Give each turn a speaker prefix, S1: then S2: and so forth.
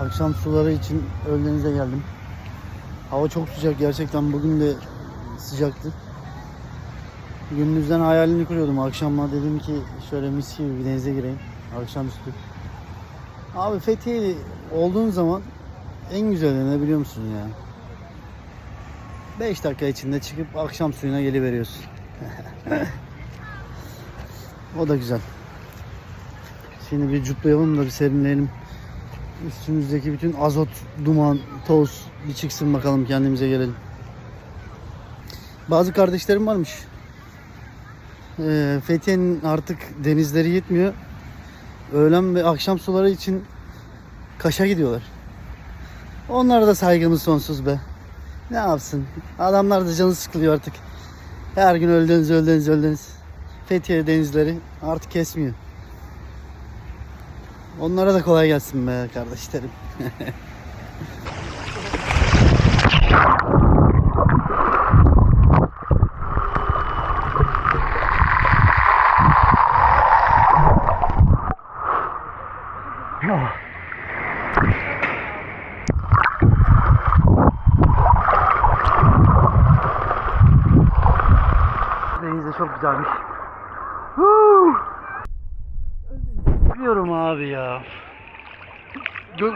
S1: Akşam suları için Öldeniz'e geldim. Hava çok sıcak gerçekten bugün de sıcaktı. Gündüzden hayalini kuruyordum. Akşama dedim ki şöyle mis gibi bir denize gireyim. Akşamüstü. Abi Fethiye'li olduğun zaman en güzeli ne biliyor musun ya? 5 dakika içinde çıkıp akşam suyuna geliveriyorsun. o da güzel. Şimdi bir cutlayalım da bir serinleyelim. Üstümüzdeki bütün azot, duman, toz bir çıksın bakalım kendimize gelelim. Bazı kardeşlerim varmış. Ee, Fethiye'nin artık denizleri yetmiyor. Öğlen ve akşam suları için Kaş'a gidiyorlar. Onlara da saygımız sonsuz be. Ne yapsın? Adamlar da canı sıkılıyor artık. Her gün öldünüz, öldünüz, öldünüz. Fethiye denizleri artık kesmiyor. Onlara da kolay gelsin be kardeşlerim. Deniz de çok güzelmiş. Abi ya. Gö-